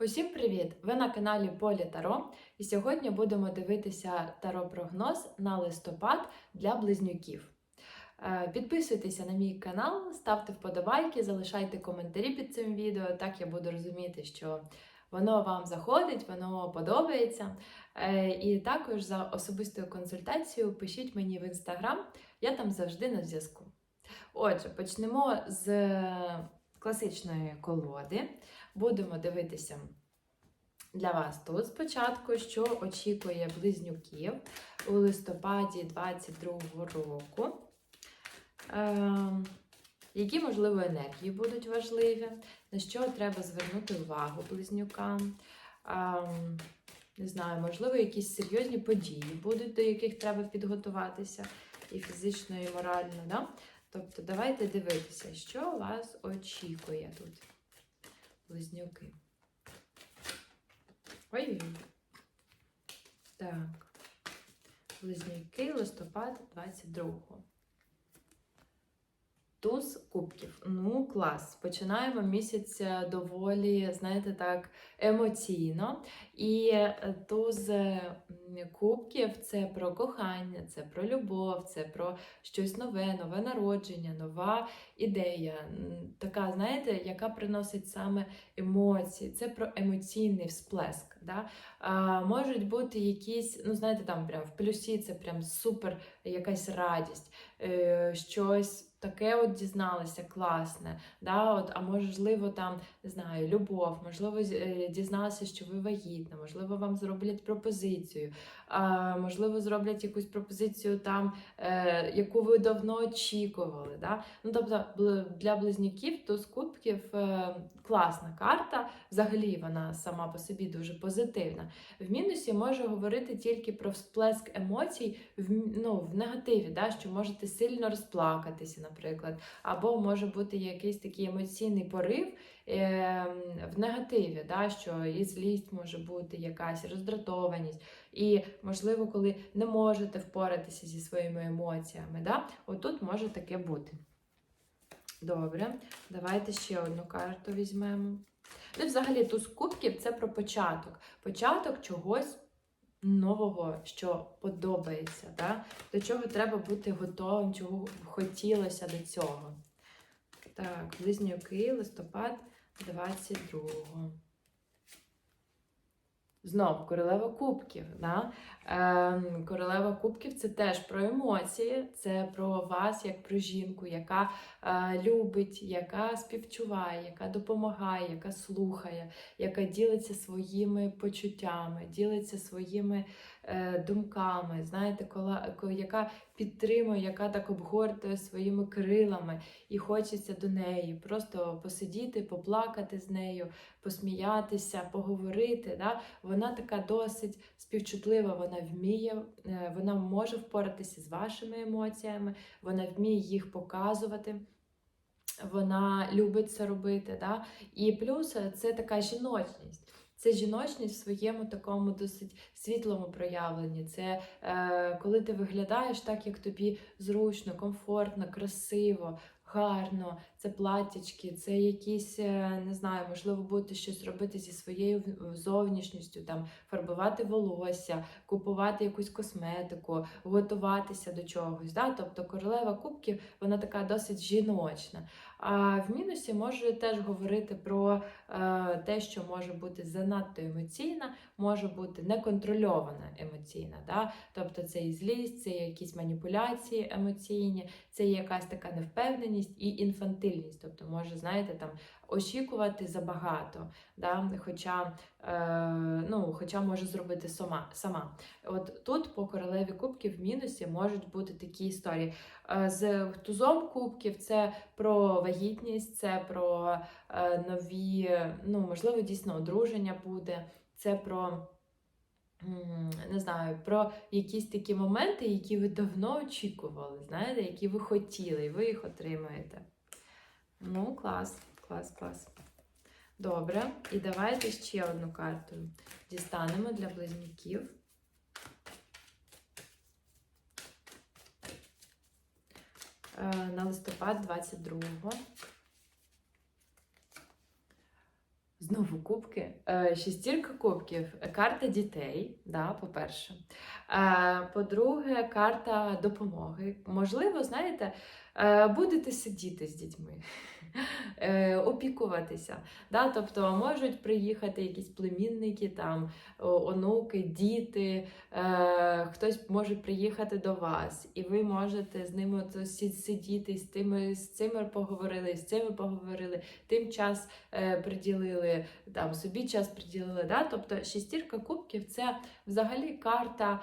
Усім привіт! Ви на каналі Полі Таро, і сьогодні будемо дивитися таро-прогноз на листопад для близнюків. Е, Підписуйтеся на мій канал, ставте вподобайки, залишайте коментарі під цим відео. Так я буду розуміти, що воно вам заходить, воно подобається. Е, І також за особистою консультацією пишіть мені в інстаграм, я там завжди на зв'язку. Отже, почнемо з класичної колоди. Будемо дивитися для вас тут спочатку, що очікує близнюків у листопаді 2022 року. Е, які, можливо, енергії будуть важливі, на що треба звернути увагу близнюкам. Е, не знаю, можливо, якісь серйозні події будуть, до яких треба підготуватися і фізично, і морально. Да? Тобто, давайте дивитися, що вас очікує тут, близнюки. Ой. Так. Близнюки, листопад 22-го. Туз кубків. Ну, клас. Починаємо місяць е, доволі, знаєте, так, емоційно. І е, туз кубків це про кохання, це про любов, це про щось нове, нове народження, нова ідея. Така, знаєте, яка приносить саме емоції. Це про емоційний всплеск. Да? А, можуть бути якісь, ну, знаєте, там прям в плюсі це прям супер якась радість, е, щось таке от дізналися класне. Да? От, а можливо, там, не знаю, любов, можливо, з- е, що ви вагітна, можливо, вам зроблять пропозицію, а, можливо, зроблять якусь пропозицію там, е, яку ви давно очікували. Да? Ну, тобто, для близнюків туз кубків е, класна карта, взагалі вона сама по собі дуже позитивна. В мінусі може говорити тільки про всплеск емоцій в, ну, в негативі, да? що можете сильно розплакатися, наприклад, або може бути якийсь такий емоційний порив е, в негативі, да? що і злість може бути якась роздратованість. І, можливо, коли не можете впоратися зі своїми емоціями, да? отут може таке бути. Добре, давайте ще одну карту візьмемо. Ну, взагалі, туз кубків це про початок. Початок чогось нового, що подобається, да? до чого треба бути готовим, чого б хотілося до цього. Так, близнюки, листопад 22-го. Знов королева кубків. Да? Ем, королева кубків це теж про емоції, це про вас як про жінку, яка е, любить, яка співчуває, яка допомагає, яка слухає, яка ділиться своїми почуттями, ділиться своїми е, думками, знаєте, яка підтримує, яка так обгортує своїми крилами, і хочеться до неї просто посидіти, поплакати з нею, посміятися, поговорити. Да? Вона така досить співчутлива, вона вміє, е, вона може впоратися з вашими емоціями, вона вміє їх показувати. Вона любить це робити. Да? І плюс е, це така жіночність. Це жіночність в своєму такому досить світлому проявленні. Це е, коли ти виглядаєш так, як тобі зручно, комфортно, красиво, гарно. Це платтячки, це якісь, е, не знаю, можливо, будете щось робити зі своєю зовнішністю, там фарбувати волосся, купувати якусь косметику, готуватися до чогось. Да? Тобто королева кубків вона така досить жіночна. А в мінусі може теж говорити про е, те, що може бути занадто емоційна, може бути неконтрольована емоційна. Да? Тобто це і злість, це якісь маніпуляції емоційні, це якась така невпевненість і інфантильність. Тобто, може, знаєте, там очікувати забагато, да? хоча, е, ну, хоча може зробити сама. сама. От тут по королеві кубків в мінусі можуть бути такі історії. Е, З тузом кубків це про вагітність, це про е, нові, ну, можливо, дійсно одруження буде, це про. Не знаю, про якісь такі моменти, які ви давно очікували, знаєте, які ви хотіли, і ви їх отримаєте. Ну, клас, клас, клас. Добре, і давайте ще одну карту дістанемо для близнюків. Е, На листопад 22-го. Знову кубки. Е, Шістірка кубків. Карта дітей, да, по-перше. Е, По-друге, карта допомоги. Можливо, знаєте, е, будете сидіти з дітьми, е, опікуватися. Да? Тобто можуть приїхати якісь племінники, там, онуки, діти, хтось може приїхати до вас, і ви можете з ними сидіти, з тими з цими поговорили, з цими поговорили, тим час приділили, там собі час приділили. Да? Тобто шістірка кубків це взагалі карта,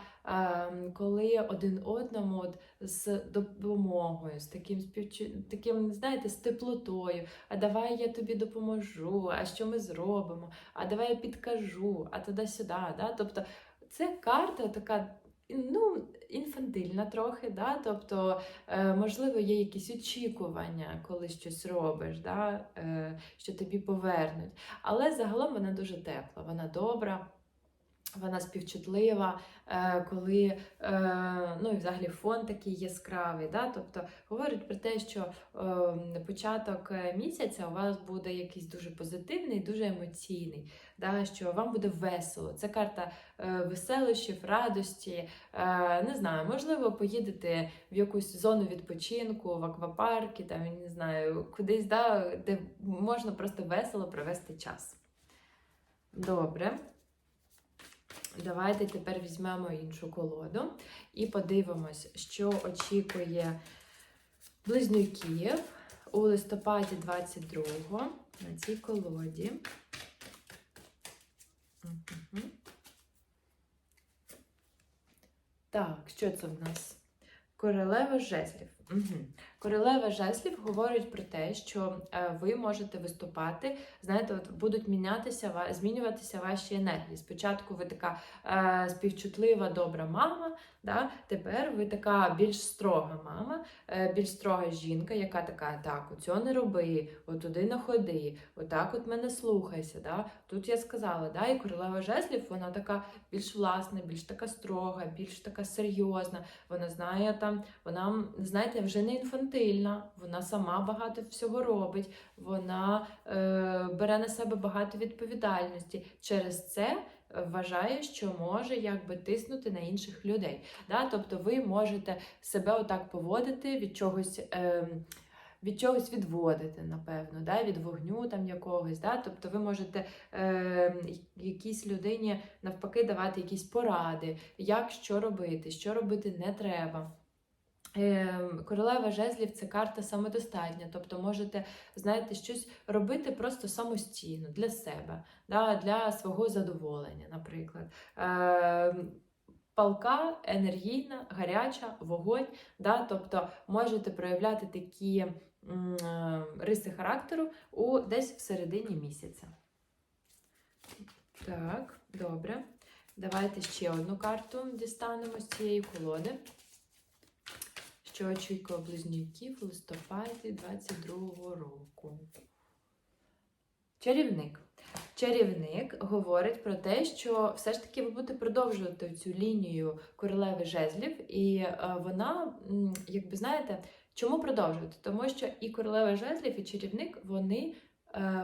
коли один одному от, з допомогою, з таким співчу... таким, знаєте, з теплотою. А давай я тобі допоможу, а що ми зробимо? А давай я підкажу, а туди-сюди. Да? Тобто це карта така. Ну, інфантильна трохи, да? тобто, е, можливо, є якісь очікування, коли щось робиш, да? е, що тобі повернуть. Але загалом вона дуже тепла, вона добра, вона співчутлива, е, коли е, ну, і взагалі фон такий яскравий. Да? Тобто говорить про те, що е, початок місяця у вас буде якийсь дуже позитивний, дуже емоційний, да? що вам буде весело. Це карта веселощів, радості. Не знаю, можливо, поїдете в якусь зону відпочинку, в аквапарки, там, не знаю, кудись, да, де можна просто весело провести час. Добре. Давайте тепер візьмемо іншу колоду і подивимось, що очікує близнюків у листопаді 22-го на цій колоді. Так, що це в нас? Королева жезлів. Королева жезлів говорить про те, що е, ви можете виступати, знаєте, от будуть мінятися, змінюватися ваші енергії. Спочатку ви така е, співчутлива, добра мама, да? тепер ви така більш строга мама, е, більш строга жінка, яка така, так, оцього не роби, отуди не ходи, отак от мене слухайся. Да? Тут я сказала, да? і королева жезлів, вона така більш власна, більш така строга, більш така серйозна. Вона знає там, вона, знаєте, вже не інфантильна, вона сама багато всього робить, вона е, бере на себе багато відповідальності. Через це е, вважає, що може якби тиснути на інших людей. Да? Тобто ви можете себе отак поводити від чогось. Е, від чогось відводити, напевно, да? від вогню там якогось. Да? Тобто ви можете е, якійсь людині навпаки давати якісь поради, як що робити, що робити не треба. Е, Королева жезлів це карта самодостатня, тобто можете, знаєте, щось робити просто самостійно для себе, да, для свого задоволення, наприклад. Е, Палка, енергійна, гаряча, вогонь, да, тобто можете проявляти такі е, риси характеру у десь в середині місяця. Так, добре. Давайте ще одну карту дістанемо з цієї колоди що очікує близнюків у листопаді 22-го року. Чарівник. Чарівник говорить про те, що все ж таки ви будете продовжувати цю лінію королеви жезлів, і е, вона, якби знаєте, чому продовжувати? Тому що і королева жезлів, і чарівник вони,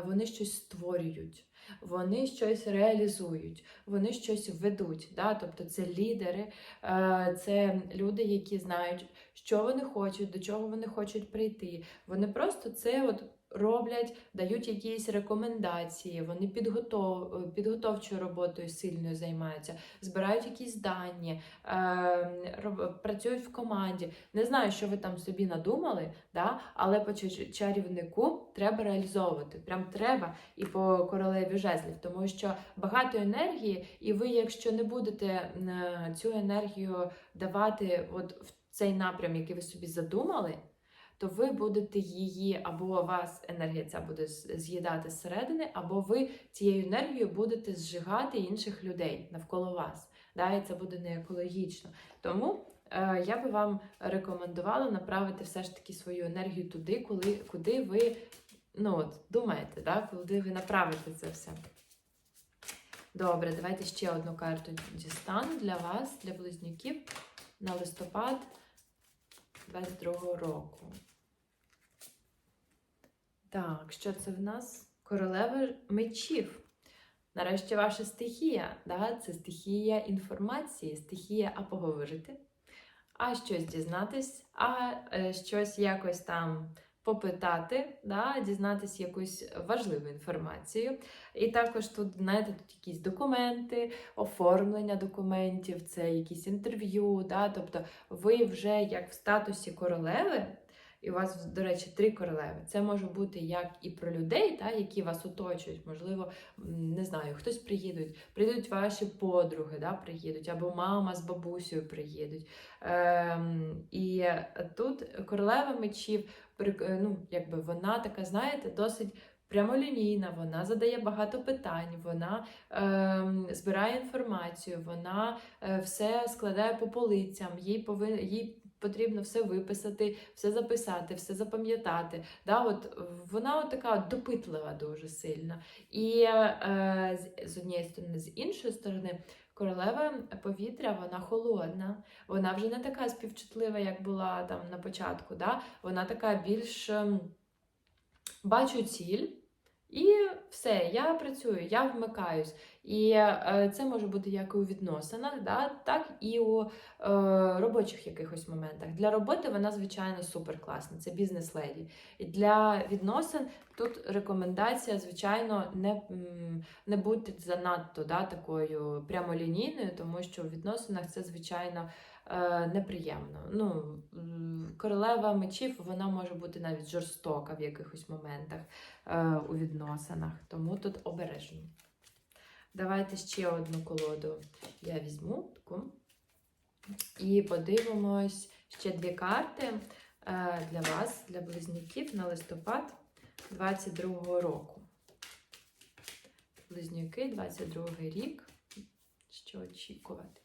вони щось створюють. Вони щось реалізують, вони щось ведуть. Да? Тобто це лідери, е, це люди, які знають, що вони хочуть, до чого вони хочуть прийти. Вони просто це от роблять, дають якісь рекомендації, вони підготов... підготовчою роботою сильною займаються, збирають якісь дані, е... працюють в команді. Не знаю, що ви там собі надумали, да? але по чарівнику треба реалізовувати. Прям треба і по королеві жезлів, тому що багато енергії, і ви, якщо не будете е, цю енергію давати от в цей напрям, який ви собі задумали, то ви будете її, або вас енергія ця буде з'їдати зсередини, або ви цією енергією будете зжигати інших людей навколо вас. Да, і це буде не екологічно. Тому е, я би вам рекомендувала направити все ж таки свою енергію туди, коли, куди ви ну, от, думаєте, да, куди ви направите це все. Добре, давайте ще одну карту дістану для вас, для близнюків на листопад 22 року. Так, що це в нас? королева мечів. Нарешті ваша стихія. Да? Це стихія інформації, стихія а поговорити, а щось дізнатись, а е, щось якось там попитати, да? дізнатись якусь важливу інформацію. І також тут, знаєте, тут якісь документи, оформлення документів, це якісь інтерв'ю. Да? Тобто ви вже як в статусі королеви. І у вас, до речі, три королеви. Це може бути як і про людей, та, які вас оточують. Можливо, не знаю, хтось приїдуть, прийдуть ваші подруги, да, приїдуть, або мама з бабусею приїдуть. Ем, і тут королева мечів, е, ну, якби вона така, знаєте, досить. Прямолінійна, вона задає багато питань, вона ем, збирає інформацію, вона е, все складає по полицям, їй повин, їй потрібно все виписати, все записати, все запам'ятати. Да, от вона от така допитлива дуже сильно. І е, з, з однієї сторони, з іншої сторони, королева повітря вона холодна, вона вже не така співчутлива, як була там на початку. Да? Вона така більш ем, бачу ціль. І все, я працюю, я вмикаюсь. І е, це може бути як і у відносинах, да, так і у е, робочих якихось моментах. Для роботи вона, звичайно, супер класна. Це бізнес-леді. І для відносин тут рекомендація, звичайно, не, не бути занадто да, такою прямолінійною, тому що у відносинах це, звичайно, неприємно. Ну, королева мечів вона може бути навіть жорстока в якихось моментах е, у відносинах, тому тут обережно. Давайте ще одну колоду я візьму таку. І подивимось ще дві карти е, для вас, для близнюків на листопад 22-го року. Близнюки, 22-й рік. Що очікувати?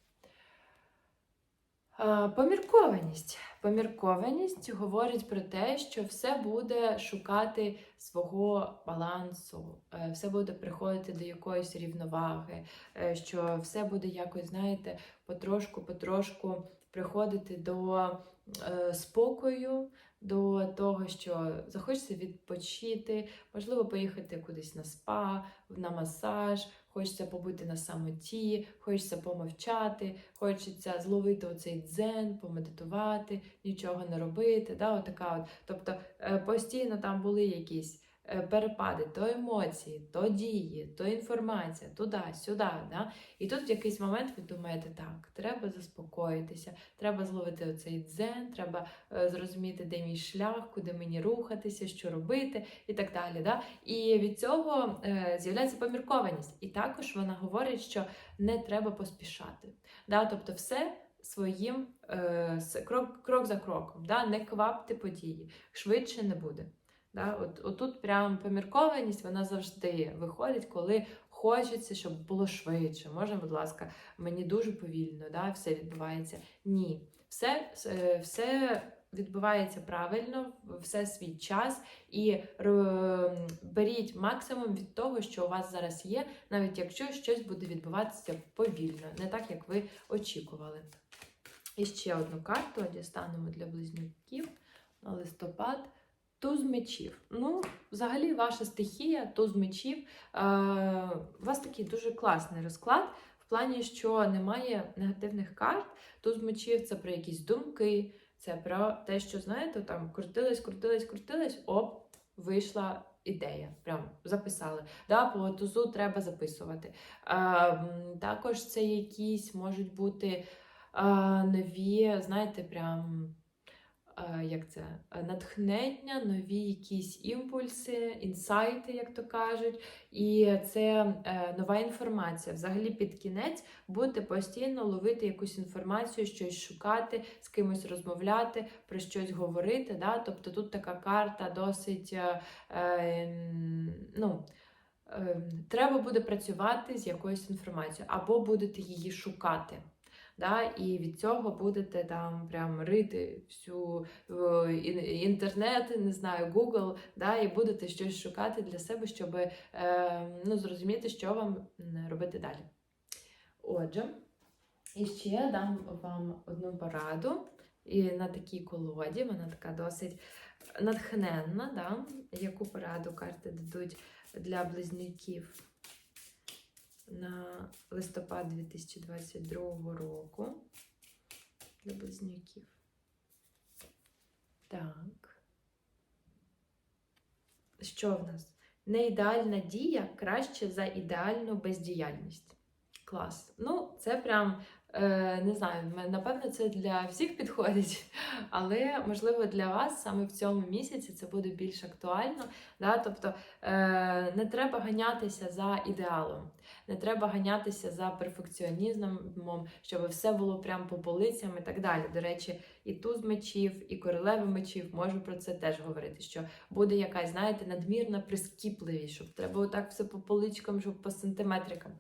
Е, Поміркованість. Поміркованість говорить про те, що все буде шукати свого балансу, е, все буде приходити до якоїсь рівноваги, е, що все буде якось, знаєте, потрошку-потрошку приходити до спокою, до того, що захочеться відпочити, можливо, поїхати кудись на спа, на масаж, хочеться побути на самоті, хочеться помовчати, хочеться зловити оцей дзен, помедитувати, нічого не робити. Да, отака от. Тобто е, постійно там були якісь перепади, то емоції, то дії, то інформація, туди, сюди. Да? І тут в якийсь момент ви думаєте, так, треба заспокоїтися, треба зловити оцей дзен, треба е, зрозуміти, де мій шлях, куди мені рухатися, що робити і так далі. Да? І від цього е, з'являється поміркованість. І також вона говорить, що не треба поспішати. Да? Тобто все своїм е, крок, крок за кроком, да? не квапти події, швидше не буде. Да? От, отут прям поміркованість вона завжди виходить, коли хочеться, щоб було швидше. Можна, будь ласка, мені дуже повільно, да? все відбувається. Ні, все, е, все відбувається правильно, все свій час, і беріть максимум від того, що у вас зараз є, навіть якщо щось буде відбуватися повільно, не так, як ви очікували. І ще одну карту дістанемо для близнюків на листопад. Туз мечів. Ну, взагалі, ваша стихія, туз мечів. Е, у вас такий дуже класний розклад, в плані, що немає негативних карт. Туз мечів це про якісь думки, це про те, що, знаєте, там крутились, крутились, крутились, оп, вийшла ідея. Прям записали. Да, по тузу треба записувати. Е, також це якісь можуть бути е, нові, знаєте, прям. Е, Як це е, натхнення, нові якісь імпульси, інсайти, як то кажуть, і це е, нова інформація. Взагалі, під кінець будете постійно ловити якусь інформацію, щось шукати, з кимось розмовляти, про щось говорити. Да? Тобто тут така карта досить ну, треба буде працювати з якоюсь інформацією, або будете її шукати. Да, і від цього будете там прям рити всю е, інтернет, не знаю, Google, да, і будете щось шукати для себе, щоб е, ну, зрозуміти, що вам робити далі. Отже, і ще дам вам одну пораду. І на такій колоді, вона така досить натхненна, да? яку пораду карти дадуть для близнюків на листопад 2022 року. Для близнюків. Так. Що в нас? Неідеальна дія краще за ідеальну бездіяльність. Клас. Ну, це прям не знаю, напевно, це для всіх підходить, але можливо для вас саме в цьому місяці це буде більш актуально. Да? Тобто е, не треба ганятися за ідеалом, не треба ганятися за перфекціонізмом, щоб все було прям по полицям і так далі. До речі, і туз мечів, і королева мечів можу про це теж говорити. Що буде якась, знаєте, надмірна прискіпливість, щоб треба отак все по поличкам, щоб по сантиметрикам.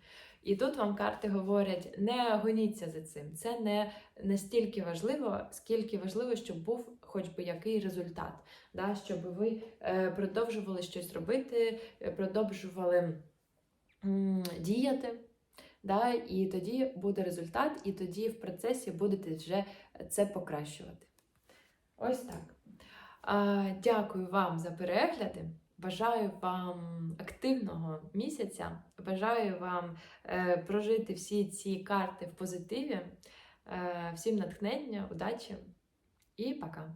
І тут вам карти говорять: не гоніться за цим. Це не настільки важливо, скільки важливо, щоб був хоч би який результат, да? щоб ви е, продовжували щось робити, е, продовжували діяти. Да? І тоді буде результат, і тоді в процесі будете вже це покращувати. Ось так. Дякую вам за перегляди. Бажаю вам активного місяця. Бажаю вам е, прожити всі ці карти в позитиві. Е, всім натхнення, удачі і пока!